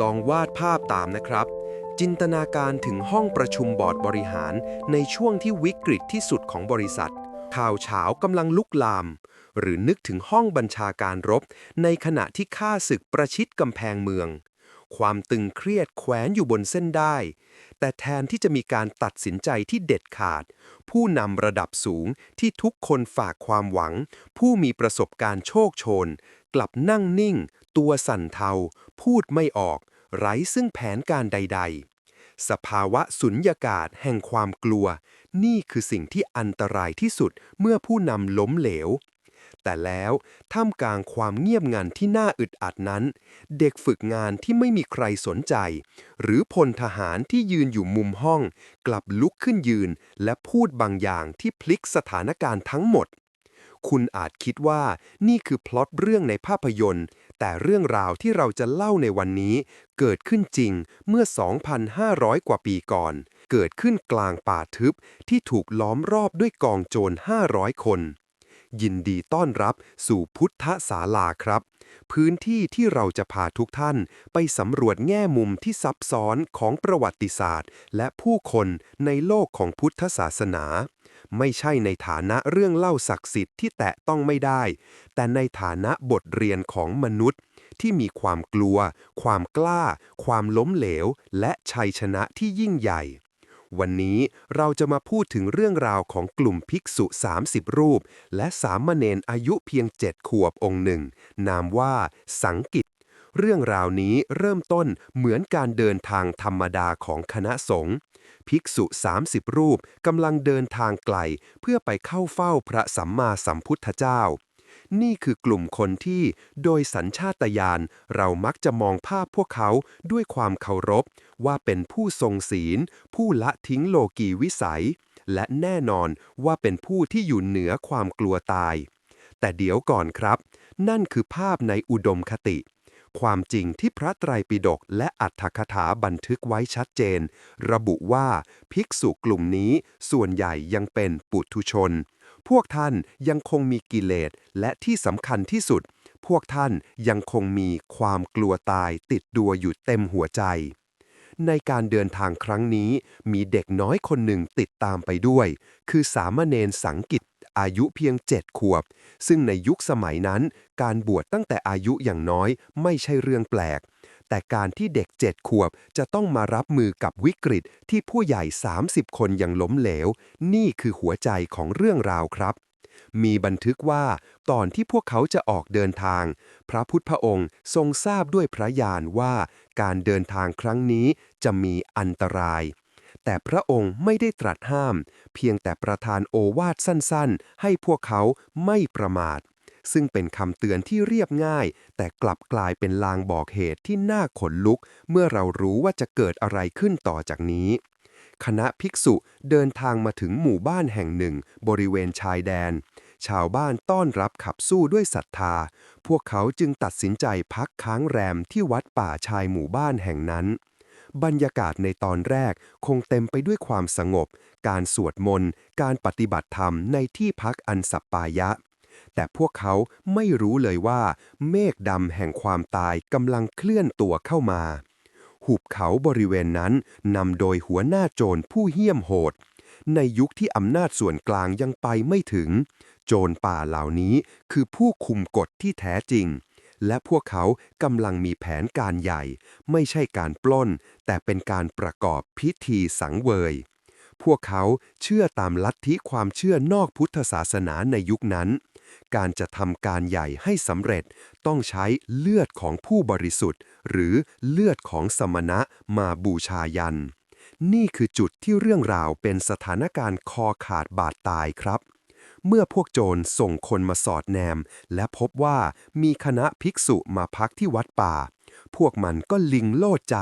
ลองวาดภาพตามนะครับ จินตนาการถึงห้องประชุมบอร์ดบริหารในช่วงที่วิกฤตที่สุดของบริษัท ข่าวเฉากำลังลุกลาม หรือนึกถึงห้องบัญชาการรบ ในขณะที่ข้าศึกประชิดกำแพงเมือง ความตึงเครียดแขวนอยู่บนเส้นได้ แต่แทนที่จะมีการตัดสินใจที่เด็ดขาด ผู้นำระดับสูงที่ทุกคนฝากความหวัง ผู้มีประสบการณ์โชคโชน กลับนั่งนิ่ง ตัวสั่นเทา พูดไม่ออก ไร้ซึ่งแผนการใด ๆ สภาวะสุญญากาศแห่งความกลัว นี่คือสิ่งที่อันตรายที่สุดเมื่อผู้นำล้มเหลว แต่แล้วท่ามกลางความเงียบงันที่น่าอึดอัดนั้น เด็กฝึกงานที่ไม่มีใครสนใจ หรือพลทหารที่ยืนอยู่มุมห้อง กลับลุกขึ้นยืน และพูดบางอย่างที่พลิกสถานการณ์ทั้งหมดคุณอาจคิดว่านี่คือพล็อตเรื่องในภาพยนตร์ แต่เรื่องราวที่เราจะเล่าในวันนี้เกิดขึ้นจริงเมื่อ 2,500 กว่าปีก่อน เกิดขึ้นกลางป่าทึบที่ถูกล้อมรอบด้วยกองโจร 500 คน ยินดีต้อนรับสู่พุทธศาลาครับ พื้นที่ที่เราจะพาทุกท่านไปสำรวจแง่มุมที่ซับซ้อนของประวัติศาสตร์ และผู้คนในโลกของพุทธศาสนา ไม่ใช่ในฐานะเรื่องเล่าศักดิ์สิทธิ์ที่แตะต้องไม่ได้ แต่ในฐานะบทเรียนของมนุษย์ ที่มีความกลัว ความกล้า ความล้มเหลว และชัยชนะที่ยิ่งใหญ่ วันนี้เราจะมาพูดถึงเรื่องราวของกลุ่มภิกษุ 30 รูป และสามเณรอายุเพียงเจ็ดขวบองค์หนึ่ง นามว่าสังกิตเรื่องราวนี้เริ่มต้นเหมือนการเดินทางธรรมดาของคณะสงฆ์ ภิกษุ 30 รูปกำลังเดินทางไกล เพื่อไปเข้าเฝ้าพระสัมมาสัมพุทธเจ้า นี่คือกลุ่มคนที่ โดยสัญชาตญาณเรามักจะมองภาพพวกเขาด้วยความเคารพ ว่าเป็นผู้ทรงศีล ผู้ละทิ้งโลกีวิสัย และแน่นอนว่าเป็นผู้ที่อยู่เหนือความกลัวตาย แต่เดี๋ยวก่อนครับ นั่นคือภาพในอุดมคติ ความจริงที่พระไตรปิฎกและอัตถคถาบันทึกไว้ชัดเจน ระบุว่าภิกษุกลุ่มนี้ส่วนใหญ่ยังเป็นปุถุชน พวกท่านยังคงมีกิเลสและที่สำคัญที่สุด พวกท่านยังคงมีความกลัวตายติดดัวอยู่เต็มหัวใจ ในการเดินทางครั้งนี้มีเด็กน้อยคนหนึ่งติดตามไปด้วย คือสามเณรสังกิต อายุเพียงเจ็ดขวบ ซึ่งในยุคสมัยนั้น การบวชตั้งแต่อายุอย่างน้อยไม่ใช่เรื่องแปลก แต่การที่เด็กเจ็ดขวบจะต้องมารับมือกับวิกฤตที่ผู้ใหญ่ 30 คนยังล้มเหลว นี่คือหัวใจของเรื่องราวครับมีบันทึกว่าตอนที่พวกเขาจะออกเดินทาง พระพุทธองค์ทรงทราบด้วยพระญาณว่า การเดินทางครั้งนี้จะมีอันตราย แต่พระองค์ไม่ได้ตรัสห้าม เพียงแต่ประทานโอวาทสั้นๆ ให้พวกเขาไม่ประมาท ซึ่งเป็นคำเตือนที่เรียบง่าย แต่กลับกลายเป็นลางบอกเหตุที่น่าขนลุก เมื่อเรารู้ว่าจะเกิดอะไรขึ้นต่อจากนี้ คณะภิกษุเดินทางมาถึงหมู่บ้านแห่งหนึ่ง บริเวณชายแดน ชาวบ้านต้อนรับขับสู้ด้วยศรัทธา พวกเขาจึงตัดสินใจพักค้างแรมที่วัดป่าชายหมู่บ้านแห่งนั้น บรรยากาศในตอนแรกคงเต็มไปด้วยความสงบ การสวดมนต์ การปฏิบัติธรรมในที่พักอันสัปปายะ แต่พวกเขาไม่รู้เลยว่า เมฆดำแห่งความตายกำลังเคลื่อนตัวเข้ามา หุบเขาบริเวณนั้นนำโดยหัวหน้าโจรผู้เหี้ยมโหด ในยุคที่อำนาจส่วนกลางยังไปไม่ถึง โจรป่าเหล่านี้คือผู้คุมกฎที่แท้จริง และพวกเขากำลังมีแผนการใหญ่ ไม่ใช่การปล้น แต่เป็นการประกอบพิธีสังเวย พวกเขาเชื่อตามลัทธิความเชื่อนอกพุทธศาสนาในยุคนั้น การจะทำการใหญ่ให้สำเร็จต้องใช้เลือดของผู้บริสุทธิ์ หรือเลือดของสมณะมาบูชายัน นี่คือจุดที่เรื่องราวเป็นสถานการณ์คอขาดบาดตายครับ เมื่อพวกโจรส่งคนมาสอดแนม และพบว่ามีคณะภิกษุมาพักที่วัดป่า พวกมันก็ลิงโลดใจ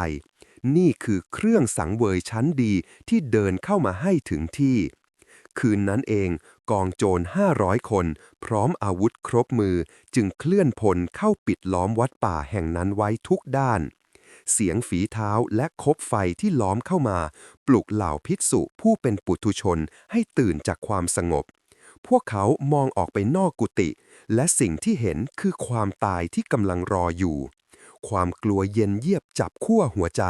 นี่คือเครื่องสังเวยชั้นดีที่เดินเข้ามาให้ถึงที่ คืนนั้นเองกองโจร 500 คน พร้อมอาวุธครบมือจึงเคลื่อนพลเข้าปิดล้อมวัดป่าแห่งนั้นไว้ทุกด้านเสียงฝีเท้าและคบไฟที่ล้อมเข้ามา ปลุกเหล่าภิกษุผู้เป็นปุถุชนให้ตื่นจากความสงบ พวกเขามองออกไปนอกกุฏิและสิ่งที่เห็นคือความตายที่กำลังรออยู่ ความกลัวเย็นเยียบจับขั้วหัวใจ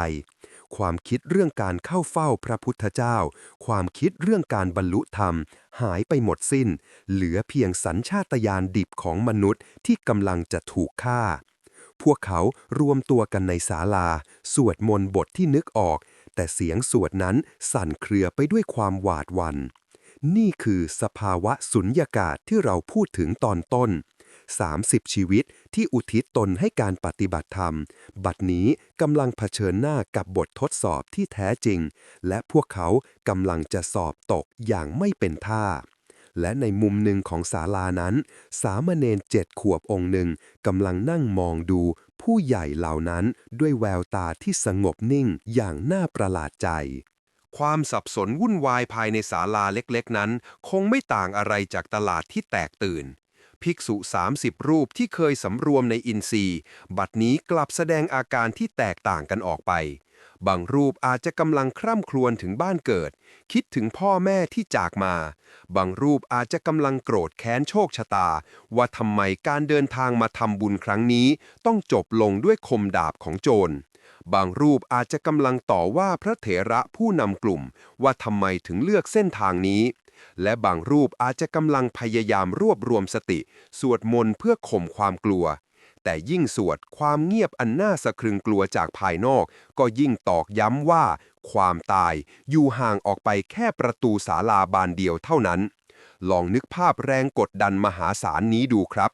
ความคิดเรื่องการเข้าเฝ้าพระพุทธเจ้า ความคิดเรื่องการบรรลุธรรม หายไปหมดสิ้น เหลือเพียงสัญชาตญาณดิบของมนุษย์ที่กำลังจะถูกฆ่า พวกเขารวมตัวกันในศาลา สวดมนต์บทที่นึกออก แต่เสียงสวดนั้นสั่นเครือไปด้วยความหวาดหวัน่น นี่คือสภาวะสุญญากาศที่เราพูดถึงตอนต้น 30 ชีวิตที่อุทิศตนให้การปฏิบัติธรรม บัดนี้กำลังเผชิญหน้ากับบททดสอบที่แท้จริง และพวกเขากำลังจะสอบตกอย่างไม่เป็นท่า และในมุมหนึ่งของศาลานั้น สามเณรเจ็ดขวบองค์หนึ่งกำลังนั่งมองดูผู้ใหญ่เหล่านั้นด้วยแววตาที่สงบนิ่งอย่างน่าประหลาดใจ ความสับสนวุ่นวายภายในศาลาเล็กๆ นั้น คงไม่ต่างอะไรจากตลาดที่แตกตื่น ภิกษุ 30 รูปที่เคยสำรวมในอินทรีย์ บัดนี้กลับแสดงอาการที่แตกต่างกันออกไป บางรูปอาจจะกำลังคร่ำครวญถึงบ้านเกิด คิดถึงพ่อแม่ที่จากมา บางรูปอาจจะกำลังโกรธแค้นโชคชะตา ว่าทำไมการเดินทางมาทำบุญครั้งนี้ ต้องจบลงด้วยคมดาบของโจร บางรูปอาจจะกำลังต่อว่าพระเถระผู้นำกลุ่มว่าทำไมถึงเลือกเส้นทางนี้ และบางรูปอาจจะกำลังพยายามรวบรวมสติ สวดมนต์เพื่อข่มความกลัว แต่ยิ่งสวดความเงียบอันน่าสะครึงกลัวจากภายนอก ก็ยิ่งตอกย้ำว่า ความตายอยู่ห่างออกไปแค่ประตูศาลาบานเดียวเท่านั้น ลองนึกภาพแรงกดดันมหาศาลนี้ดูครับ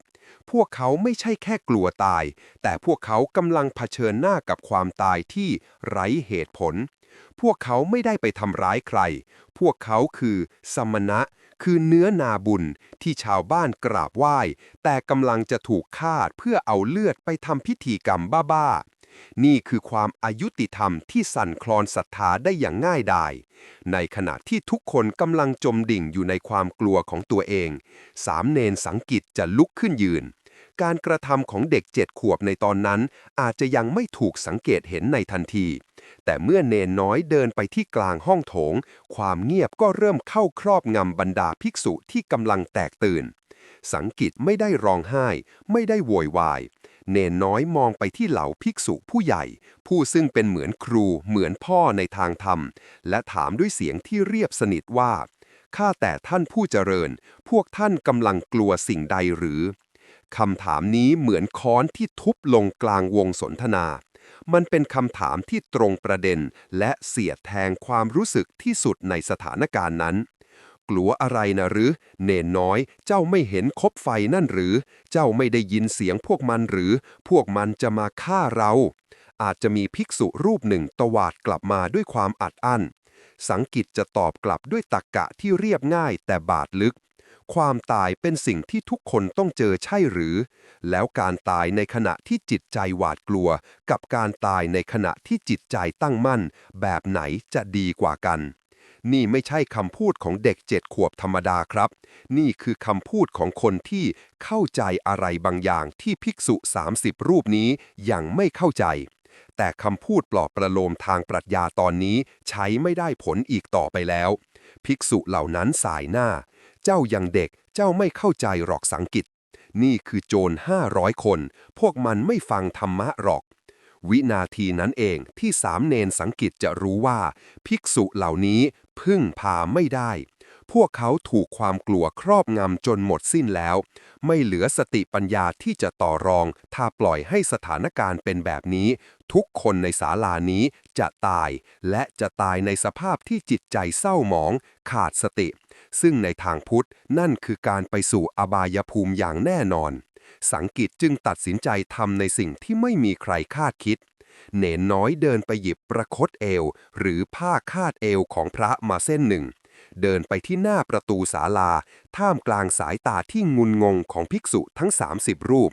พวกเขาไม่ใช่แค่กลัวตาย แต่พวกเขากำลังเผชิญหน้ากับความตายที่ไร้เหตุผล พวกเขาไม่ได้ไปทำร้ายใคร พวกเขาคือสมณะ คือเนื้อนาบุญที่ชาวบ้านกราบไหว้ แต่กำลังจะถูกฆ่าเพื่อเอาเลือดไปทำพิธีกรรมบ้าๆ นี่คือความอายุติธรรมที่สั่นคลอนศรัทธาได้อย่างง่ายดาย ในขณะที่ทุกคนกำลังจมดิ่งอยู่ในความกลัวของตัวเอง สามเณรสังกิตจะลุกขึ้นยืน การกระทำของเด็กเจ็ดขวบในตอนนั้น อาจจะยังไม่ถูกสังเกตเห็นในทันที แต่เมื่อเนนน้อยเดินไปที่กลางห้องโถง ความเงียบก็เริ่มเข้าครอบงำบรรดาภิกษุที่กำลังแตกตื่นสังกิตไม่ได้ร้องไห้ ไม่ได้โวยวาย เนนน้อยมองไปที่เหล่าภิกษุผู้ใหญ่ ผู้ซึ่งเป็นเหมือนครูเหมือนพ่อในทางธรรม และถามด้วยเสียงที่เรียบสนิทว่า ข้าแต่ท่านผู้เจริญ พวกท่านกำลังกลัวสิ่งใดหรือคำถามนี้เหมือนค้อนที่ทุบลงกลางวงสนทนา มันเป็นคำถามที่ตรงประเด็นและเสียดแทงความรู้สึกที่สุดในสถานการณ์นั้น กลัวอะไรนะหรือ เนนน้อย เจ้าไม่เห็นคบไฟนั่นหรือ เจ้าไม่ได้ยินเสียงพวกมันหรือ พวกมันจะมาฆ่าเรา อาจจะมีภิกษุรูปหนึ่งตวาดกลับมาด้วยความอัดอั้น สังกิตจะตอบกลับด้วยตรรกกะที่เรียบง่ายแต่บาดลึก ความตายเป็นสิ่งที่ทุกคนต้องเจอใช่หรือ แล้วการตายในขณะที่จิตใจหวาดกลัว กับการตายในขณะที่จิตใจตั้งมั่น แบบไหนจะดีกว่ากัน นี่ไม่ใช่คำพูดของเด็กเจ็ดขวบธรรมดาครับ นี่คือคำพูดของคนที่เข้าใจอะไรบางอย่างที่ภิกษุ 30 รูปนี้ยังไม่เข้าใจ แต่คำพูดปลอบประโลมทางปรัชญาตอนนี้ใช้ไม่ได้ผลอีกต่อไปแล้ว ภิกษุเหล่านั้นสายหน้า เจ้ายังเด็กเจ้าไม่เข้าใจหรอกสังกิตนี่คือโจรห้าร้อยคน พวกมันไม่ฟังธรรมะหรอก วินาทีนั้นเองที่สามเณรสังกิตจะรู้ว่า ภิกษุเหล่านี้พึ่งพาไม่ได้ พวกเขาถูกความกลัวครอบงำจนหมดสิ้นแล้ว ไม่เหลือสติปัญญาที่จะต่อรอง ถ้าปล่อยให้สถานการณ์เป็นแบบนี้ ทุกคนในศาลานี้จะตาย และจะตายในสภาพที่จิตใจเศร้าหมอง ขาดสติ ซึ่งในทางพุทธนั่นคือการไปสู่อบายภูมิอย่างแน่นอน สังกิตจึงตัดสินใจทำในสิ่งที่ไม่มีใครคาดคิด เนนน้อยเดินไปหยิบประคตเอว หรือผ้าคาดเอวของพระมาเส้นหนึ่ง เดินไปที่หน้าประตูศาลา ท่ามกลางสายตาที่งุนงงของภิกษุทั้ง 30 รูป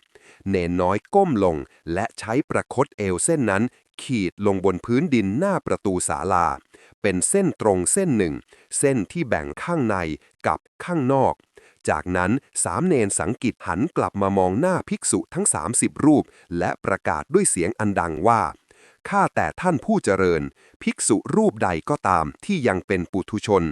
เนนน้อยก้มลงและใช้ประคตเอวเส้นนั้น ขีดลงบนพื้นดินหน้าประตูศาลา เป็นเส้นตรงเส้นหนึ่ง เส้นที่แบ่งข้างในกับข้างนอก จากนั้นสามเณรสังกิตหันกลับมามองหน้าภิกษุทั้ง 30 รูป และประกาศด้วยเสียงอันดังว่า ข้าแต่ท่านผู้เจริญ ภิกษุรูปใดก็ตามที่ยังเป็นปุถุชน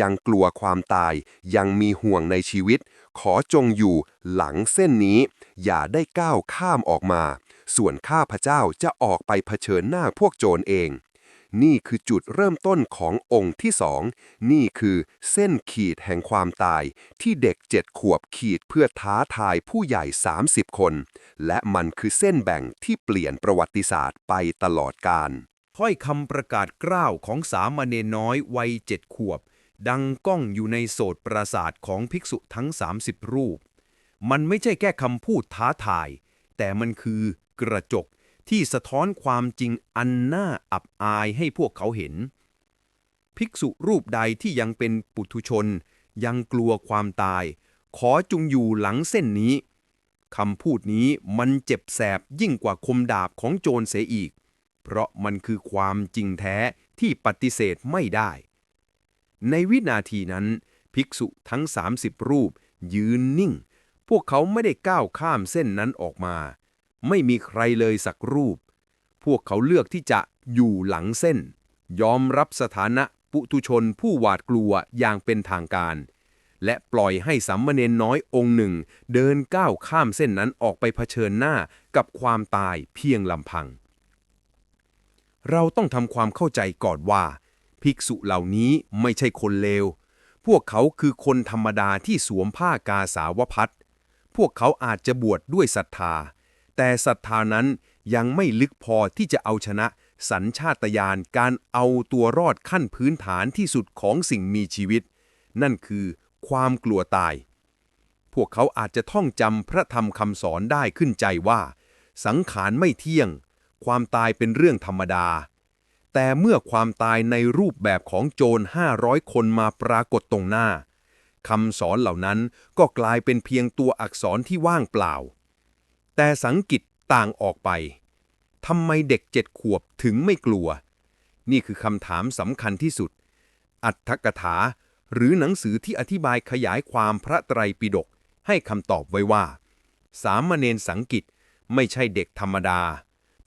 ยังกลัวความตาย ยังมีห่วงในชีวิต ขอจงอยู่หลังเส้นนี้ อย่าได้ก้าวข้ามออกมา ส่วนข้าพเจ้าจะออกไปเผชิญหน้าพวกโจรเอง นี่คือจุดเริ่มต้นขององค์ที่สอง นี่คือเส้นขีดแห่งความตาย ที่เด็กเจ็ดขวบขีดเพื่อท้าทายผู้ใหญ่ 30 คน และมันคือเส้นแบ่งที่เปลี่ยนประวัติศาสตร์ไปตลอดกาลถ้อยคำประกาศกล้าวของสามเณรน้อยวัยเจ็ดขวบ ดังก้องอยู่ในโสตปราสาทของภิกษุทั้ง 30 รูป มันไม่ใช่แค่คำพูดท้าทาย แต่มันคือกระจก ที่สะท้อนความจริงอันน่าอับอายให้พวกเขาเห็น ภิกษุรูปใดที่ยังเป็นปุถุชน ยังกลัวความตาย ขอจงอยู่หลังเส้นนี้คำพูดนี้มันเจ็บแสบยิ่งกว่าคมดาบของโจรเสียอีก เพราะมันคือความจริงแท้ที่ปฏิเสธไม่ได้ ในวินาทีนั้น ภิกษุทั้ง 30 รูป ยืนนิ่ง พวกเขาไม่ได้ก้าวข้ามเส้นนั้นออกมา ไม่มีใครเลยสักรูป พวกเขาเลือกที่จะอยู่หลังเส้น ยอมรับสถานะปุตุชนผู้หวาดกลัวอย่างเป็นทางการ และปล่อยให้สัมมเนนน้อยองค์หนึ่ง เดินก้าวข้ามเส้นนั้นออกไปเผชิญหน้ากับความตายเพียงลำพัง เราต้องทำความเข้าใจก่อนว่า ภิกษุเหล่านี้ไม่ใช่คนเลว พวกเขาคือคนธรรมดาที่สวมผ้ากาสาวพัดพวกเขาอาจจะบวชดด้วยศรัทธา แต่ศรัทธานั้นยังไม่ลึกพอที่จะเอาชนะ สัญชาตญาณการเอาตัวรอดขั้นพื้นฐานที่สุดของสิ่งมีชีวิต นั่นคือความกลัวตาย พวกเขาอาจจะท่องจำพระธรรมคำสอนได้ขึ้นใจว่า สังขารไม่เที่ยง ความตายเป็นเรื่องธรรมดา แต่เมื่อความตายในรูปแบบของโจร 500 คนมาปรากฏตรงหน้าคำสอนเหล่านั้นก็กลายเป็นเพียงตัวอักษรที่ว่างเปล่า แต่สังกิตต่างออกไปทำไมเด็กเจ็ดขวบถึงไม่กลัว นี่คือคำถามสำคัญที่สุด อัตถกถา หรือหนังสือที่อธิบายขยายความพระไตรปิฎกให้คำตอบไว้ว่า สามเณรสังกิตไม่ใช่เด็กธรรมดา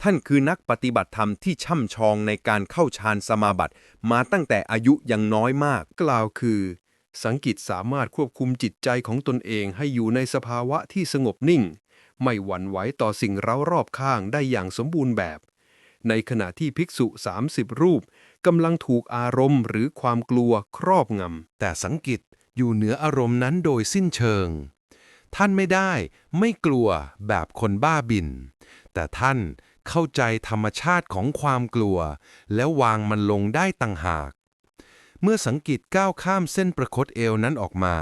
ท่านคือนักปฏิบัติธรรมที่ช่ำชองในการเข้าฌานสมาบัติมาตั้งแต่อายุยังน้อยมาก กล่าวคือ สังกิตสามารถควบคุมจิตใจของตนเองให้อยู่ในสภาวะที่สงบนิ่ง ไม่หวั่นไหวต่อสิ่งเร้ารอบข้างได้อย่างสมบูรณ์แบบ ในขณะที่ภิกษุ 30 รูปกำลังถูกอารมณ์หรือความกลัวครอบงำ แต่สังกิตอยู่เหนืออารมณ์นั้นโดยสิ้นเชิง ท่านไม่ได้ไม่กลัวแบบคนบ้าบิน แต่ท่านเข้าใจธรรมชาติของความกลัว แล้ววางมันลงได้ต่างหาก เมื่อสังกิตก้าวข้ามเส้นประคตเอวนั้นออกมา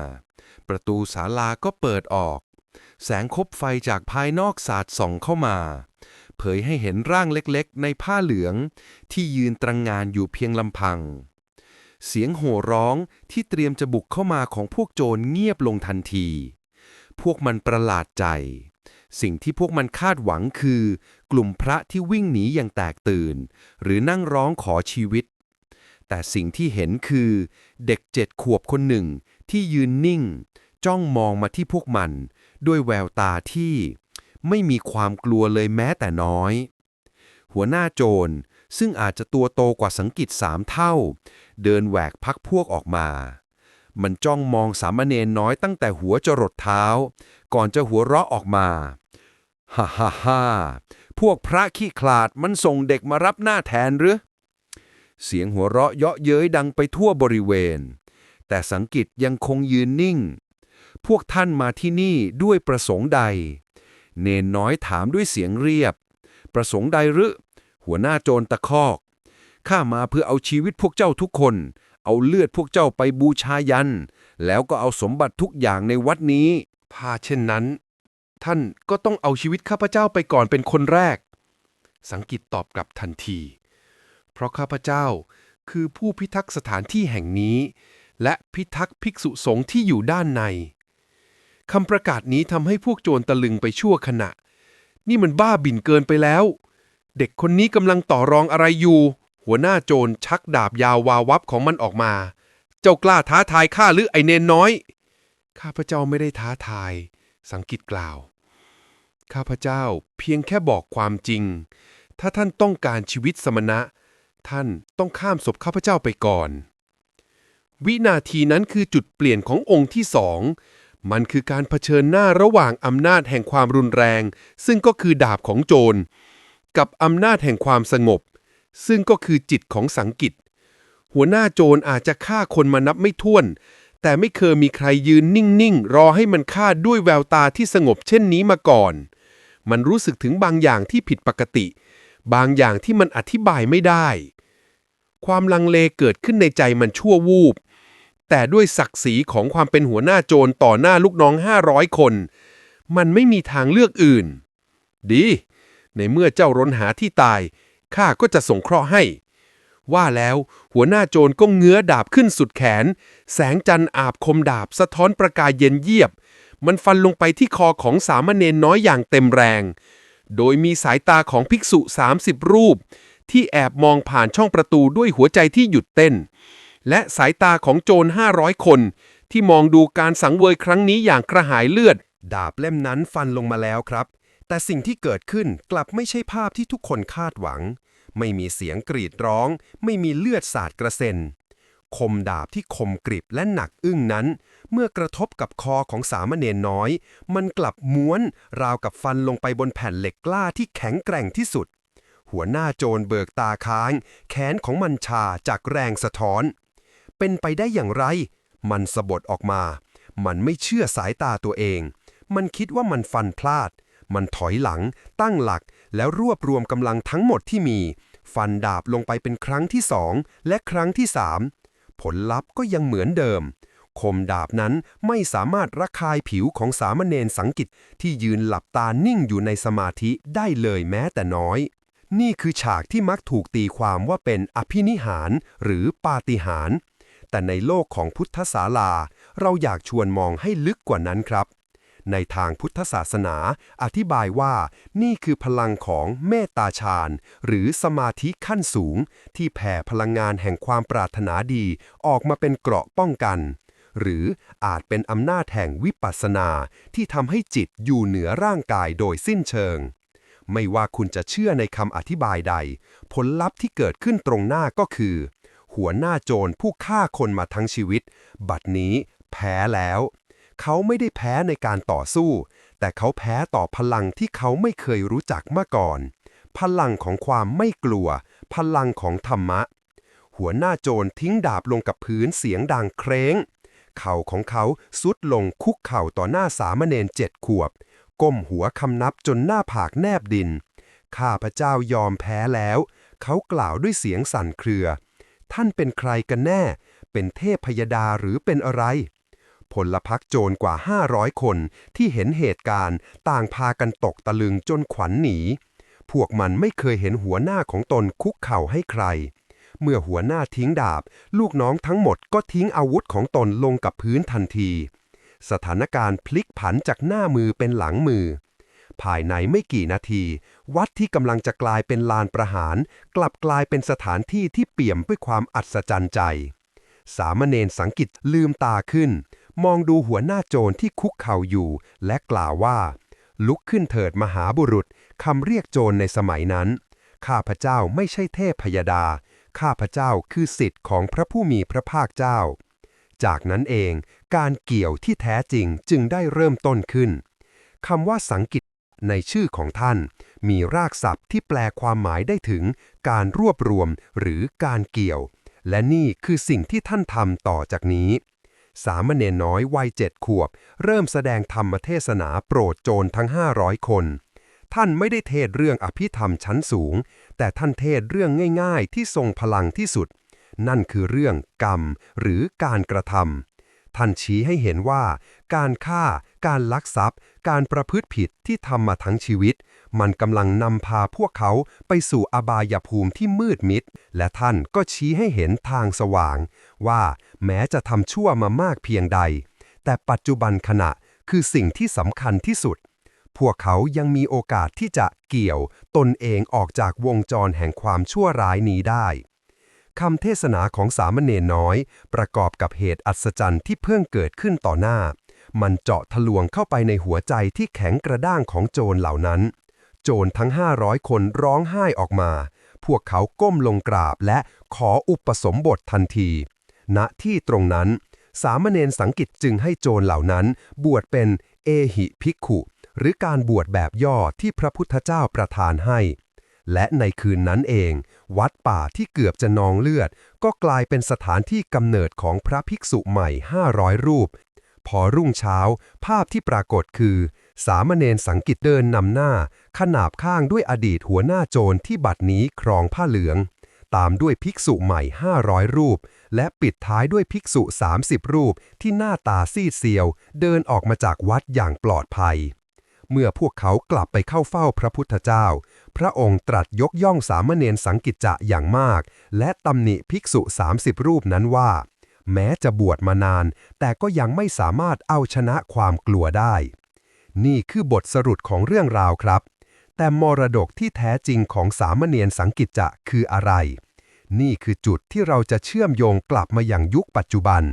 ประตูศาลาก็เปิดออก แสงคบไฟจากภายนอกสาดส่องเข้ามา เผยให้เห็นร่างเล็กๆ ในผ้าเหลือง ที่ยืนตระงงานอยู่เพียงลำพัง เสียงโห่ร้องที่เตรียมจะบุกเข้ามาของพวกโจรเงียบลงทันที พวกมันประหลาดใจ สิ่งที่พวกมันคาดหวังคือ กลุ่มพระที่วิ่งหนีอย่างแตกตื่น หรือนั่งร้องขอชีวิต แต่สิ่งที่เห็นคือ เด็กเจ็ดขวบคนหนึ่งที่ยืนนิ่ง จ้องมองมาที่พวกมัน ด้วยแววตาที่ไม่มีความกลัวเลยแม้แต่น้อย หัวหน้าโจรซึ่งอาจจะตัวโตกว่าสังกิตสามเท่า เดินแหวกพักพวกออกมา มันจ้องมองสามเณรน้อยตั้งแต่หัวจรดเท้า ก่อนจะหัวเราะออกมาฮ่าฮ่าฮ่าพวกพระขี้ขลาดมันส่งเด็กมารับหน้าแทนหรือ เสียงหัวเราะเยาะเย้ยดังไปทั่วบริเวณ แต่สังกิตยังคงยืนนิ่ง พวกท่านมาที่นี่ด้วยประสงค์ใด เนนน้อยถามด้วยเสียงเรียบ ประสงค์ใดหรือหัวหน้าโจรตะคอก ข้ามาเพื่อเอาชีวิตพวกเจ้าทุกคน เอาเลือดพวกเจ้าไปบูชายัน แล้วก็เอาสมบัติทุกอย่างในวัดนี้พาเช่นนั้น ท่านก็ต้องเอาชีวิตข้าพเจ้าไปก่อนเป็นคนแรก สังกิตตอบกลับทันที เพราะข้าพเจ้าคือผู้พิทักษ์สถานที่แห่งนี้ และพิทักษ์ภิกษุสงฆ์ที่อยู่ด้านใน คำประกาศนี้ทำให้พวกโจรตะลึงไปชั่วขณะ นี่มันบ้าบิ่นเกินไปแล้ว เด็กคนนี้กำลังต่อรองอะไรอยู่ หัวหน้าโจรชักดาบยาววาวับของมันออกมา เจ้ากล้าท้าทายข้าหรือไอเนนน้อย ข้าพเจ้าไม่ได้ท้าทาย สังกิตกล่าว ข้าพเจ้าเพียงแค่บอกความจริง ถ้าท่านต้องการชีวิตสมณะ ท่านต้องข้ามศพข้าพเจ้าไปก่อน วินาทีนั้นคือจุดเปลี่ยนขององค์ที่สอง มันคือการเผชิญหน้าระหว่างอำนาจแห่งความรุนแรง ซึ่งก็คือดาบของโจร กับอำนาจแห่งความสงบ ซึ่งก็คือจิตของสังกิต หัวหน้าโจรอาจจะฆ่าคนมานับไม่ถ้วน แต่ไม่เคยมีใครยืนนิ่งๆ รอให้มันฆ่าด้วยแววตาที่สงบเช่นนี้มาก่อน มันรู้สึกถึงบางอย่างที่ผิดปกติ บางอย่างที่มันอธิบายไม่ได้ ความลังเลเกิดขึ้นในใจมันชั่ววูบ แต่ด้วยศักดิ์ศรีของความเป็นหัวหน้าโจรต่อหน้าลูกน้อง 500 คน มันไม่มีทางเลือกอื่น ดี ในเมื่อเจ้าร้นหาที่ตาย ข้าก็จะส่งเคราะห์ให้ ว่าแล้วหัวหน้าโจรก็เงื้อดาบขึ้นสุดแขน แสงจันทร์อาบคมดาบสะท้อนประกายเย็นเยียบ มันฟันลงไปที่คอของสามเณรน้อยอย่างเต็มแรง โดยมีสายตาของภิกษุ 30 รูป ที่แอบมองผ่านช่องประตูด้วยหัวใจที่หยุดเต้น และสายตาของโจร 500 คน ที่มองดูการสังเวยครั้งนี้อย่างกระหายเลือด ดาบเล่มนั้นฟันลงมาแล้วครับ แต่สิ่งที่เกิดขึ้นกลับไม่ใช่ภาพที่ทุกคนคาดหวัง ไม่มีเสียงกรีดร้อง ไม่มีเลือดสาดกระเซ็น คมดาบที่คมกริบและหนักอึ้งนั้น เมื่อกระทบกับคอของสามเณรน้อย มันกลับม้วน ราวกับฟันลงไปบนแผ่นเหล็กกล้าที่แข็งแกร่งที่สุด หัวหน้าโจรเบิกตาค้าง แขนของมันชาจากแรงสะท้อน เป็นไปได้อย่างไร มันสะบดออกมา มันไม่เชื่อสายตาตัวเอง มันคิดว่ามันฟันพลาด มันถอยหลัง ตั้งหลัก แล้วรวบรวมกำลังทั้งหมดที่มี ฟันดาบลงไปเป็นครั้งที่สองและครั้งที่สามผลลัพธ์ก็ยังเหมือนเดิม คมดาบนั้นไม่สามารถระคายผิวของสามเณรสังกิตที่ยืนหลับตานิ่งอยู่ในสมาธิได้เลยแม้แต่น้อย นี่คือฉากที่มักถูกตีความว่าเป็นอภินิหารหรือปาฏิหาริย์ แต่ในโลกของพุทธศาลา เราอยากชวนมองให้ลึกกว่านั้นครับ ในทางพุทธศาสนา อธิบายว่านี่คือพลังของเมตตาฌานหรือสมาธิขั้นสูง ที่แผ่พลังงานแห่งความปรารถนาดี ออกมาเป็นเกราะป้องกันหรืออาจเป็นอำนาจแห่งวิปัสสนาที่ทำให้จิตอยู่เหนือร่างกายโดยสิ้นเชิง ไม่ว่าคุณจะเชื่อในคำอธิบายใด ผลลัพธ์ที่เกิดขึ้นตรงหน้าก็คือ หัวหน้าโจรผู้ฆ่าคนมาทั้งชีวิต บัดนี้แพ้แล้ว เขาไม่ได้แพ้ในการต่อสู้ แต่เขาแพ้ต่อพลังที่เขาไม่เคยรู้จักมาก่อน พลังของความไม่กลัว พลังของธรรมะ หัวหน้าโจรทิ้งดาบลงกับพื้นเสียงดังเคร้งเข่าของเขาสุดลงคุกเข่าต่อหน้าสามเณรเจ็ดขวบ ก้มหัวคำนับจนหน้าผากแนบดิน ข้าพเจ้ายอมแพ้แล้ว เขากล่าวด้วยเสียงสั่นเครือ ท่านเป็นใครกันแน่ เป็นเทพพยดาหรือเป็นอะไร พลพรรคโจรกว่า 500 คนที่เห็นเหตุการณ์ต่างพากันตกตะลึงจนขวัญหนี พวกมันไม่เคยเห็นหัวหน้าของตนคุกเข่าให้ใคร เมื่อหัวหน้าทิ้งดาบ ลูกน้องทั้งหมดก็ทิ้งอาวุธของตนลงกับพื้นทันที สถานการณ์พลิกผันจากหน้ามือเป็นหลังมือ ภายในไม่กี่นาที วัดที่กำลังจะกลายเป็นลานประหาร กลับกลายเป็นสถานที่ที่เปี่ยมด้วยความอัศจรรย์ใจ สามเณรสังกิตลืมตาขึ้น มองดูหัวหน้าโจรที่คุกเข่าอยู่ และกล่าวว่า ลุกขึ้นเถิดมหาบุรุษคำเรียกโจรในสมัยนั้น ข้าพเจ้าไม่ใช่เทพพยดา ข้าพเจ้าคือสิทธิ์ของพระผู้มีพระภาคเจ้า จากนั้นเองการเกี่ยวที่แท้จริงจึงได้เริ่มต้นขึ้นคำว่าสังกิตในชื่อของท่าน มีรากศัพท์ที่แปลความหมายได้ถึงการรวบรวมหรือการเกี่ยว และนี่คือสิ่งที่ท่านทำต่อจากนี้ สามเณรน้อยวัยเจ็ดขวบ เริ่มแสดงธรรมเทศนาโปรดโจรทั้ง 500 คน ท่านไม่ได้เทศเรื่องอภิธรรมชั้นสูง แต่ท่านเทศเรื่องง่าย ๆ ที่ทรงพลังที่สุด นั่นคือเรื่องกรรมหรือการกระทำท่านชี้ให้เห็นว่า การฆ่า การลักทรัพย์ การประพฤติผิดที่ทำมาทั้งชีวิต มันกำลังนำพาพวกเขาไปสู่อบายภูมิที่มืดมิด และท่านก็ชี้ให้เห็นทางสว่าง ว่าแม้จะทำชั่วมามากเพียงใด แต่ปัจจุบันขณะคือสิ่งที่สำคัญที่สุด พวกเขายังมีโอกาสที่จะเกี่ยวตนเองออกจากวงจรแห่งความชั่วร้ายนี้ได้คำเทศนาของสามเณรน้อย ประกอบกับเหตุอัศจรรย์ที่เพิ่งเกิดขึ้นต่อหน้า มันเจาะทะลวงเข้าไปในหัวใจที่แข็งกระด้างของโจรเหล่านั้น โจรทั้ง 500 คนร้องไห้ออกมา พวกเขาก้มลงกราบและขออุปสมบททันที ณที่ตรงนั้น สามเณรสังกิตจึงให้โจรเหล่านั้น บวชเป็นเอหิภิกขุ หรือการบวชแบบย่อที่พระพุทธเจ้าประทานให้ และในคืนนั้นเอง วัดป่าที่เกือบจะนองเลือด ก็กลายเป็นสถานที่กำเนิดของพระภิกษุใหม่ 500 รูป พอรุ่งเช้า ภาพที่ปรากฏคือ สามเณรสังกิตเดินนำหน้า ขนาบข้างด้วยอดีตหัวหน้าโจรที่บัดนี้ครองผ้าเหลือง ตามด้วยภิกษุใหม่ 500 รูป และปิดท้ายด้วยภิกษุ 30 รูปที่หน้าตาซีดเซียว เดินออกมาจากวัดอย่างปลอดภัย เมื่อพวกเขากลับไปเข้าเฝ้าพระพุทธเจ้า พระองค์ตรัสยกย่องสามเณรสังกิจจะอย่างมาก และตำหนิภิกษุ 30 รูปนั้นว่า แม้จะบวชมานาน แต่ก็ยังไม่สามารถเอาชนะความกลัวได้นี่คือบทสรุปของเรื่องราวครับ แต่มรดกที่แท้จริงของสามเณรสังกิจจะคืออะไร นี่คือจุดที่เราจะเชื่อมโยงกลับมาอย่างยุคปัจจุบัน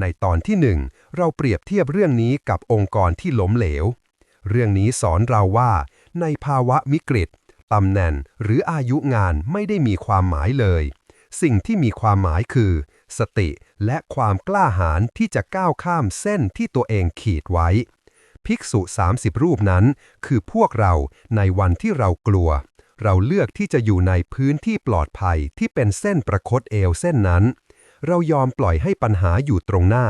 ในตอนที่หนึ่งเราเปรียบเทียบเรื่องนี้กับองค์กรที่ล้มเหลว เรื่องนี้สอนเราว่า ในภาวะวิกฤตตำแหน่งหรืออายุงานไม่ได้มีความหมายเลย สิ่งที่มีความหมายคือ สติและความกล้าหาญที่จะก้าวข้ามเส้นที่ตัวเองขีดไว้ ภิกษุ 30 รูปนั้น คือพวกเราในวันที่เรากลัว เราเลือกที่จะอยู่ในพื้นที่ปลอดภัยที่เป็นเส้นประคตเอวเส้นนั้น เรายอมปล่อยให้ปัญหาอยู่ตรงหน้า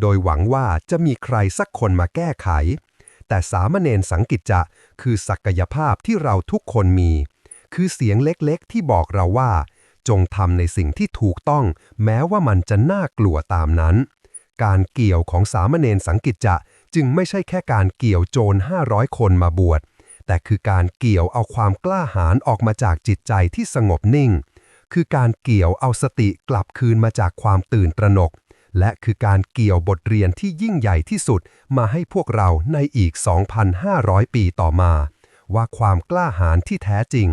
โดยหวังว่าจะมีใครสักคนมาแก้ไข แต่สามเณรสังกิจจะคือศักยภาพที่เราทุกคนมี คือเสียงเล็กๆ ที่บอกเราว่า จงทำในสิ่งที่ถูกต้อง แม้ว่ามันจะน่ากลัวตามนั้น การเกี่ยวของสามเณรสังกิจจะ จึงไม่ใช่แค่การเกี่ยวโจร 500 คนมาบวช แต่คือการเกี่ยวเอาความกล้าหาญออกมาจากจิตใจที่สงบนิ่ง คือการเกี่ยวเอาสติกลับคืนมาจากความตื่นตระหนก และคือการเกี่ยวบทเรียนที่ยิ่งใหญ่ที่สุดมาให้พวกเราในอีก 2,500 ปีต่อมา ว่าความกล้าหาญที่แท้จริง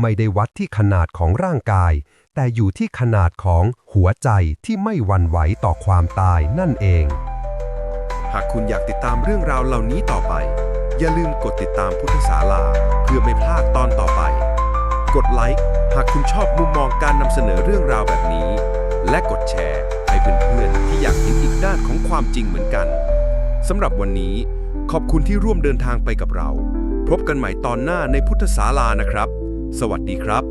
ไม่ได้วัดที่ขนาดของร่างกาย แต่อยู่ที่ขนาดของหัวใจที่ไม่หวั่นไหวต่อความตายนั่นเอง หากคุณอยากติดตามเรื่องราวเหล่านี้ต่อไป อย่าลืมกดติดตามพุทธศาลา เพื่อไม่พลาดตอนต่อไป กดไลค์หากคุณชอบมุมมองการนำเสนอเรื่องราวแบบนี้ และกดแชร์ให้เพื่อนๆที่อยากเห็นอีกด้านของความจริงเหมือนกันสำหรับวันนี้ ขอบคุณที่ร่วมเดินทางไปกับเรา พบกันใหม่ตอนหน้าในพุทธศาลานะครับ สวัสดีครับ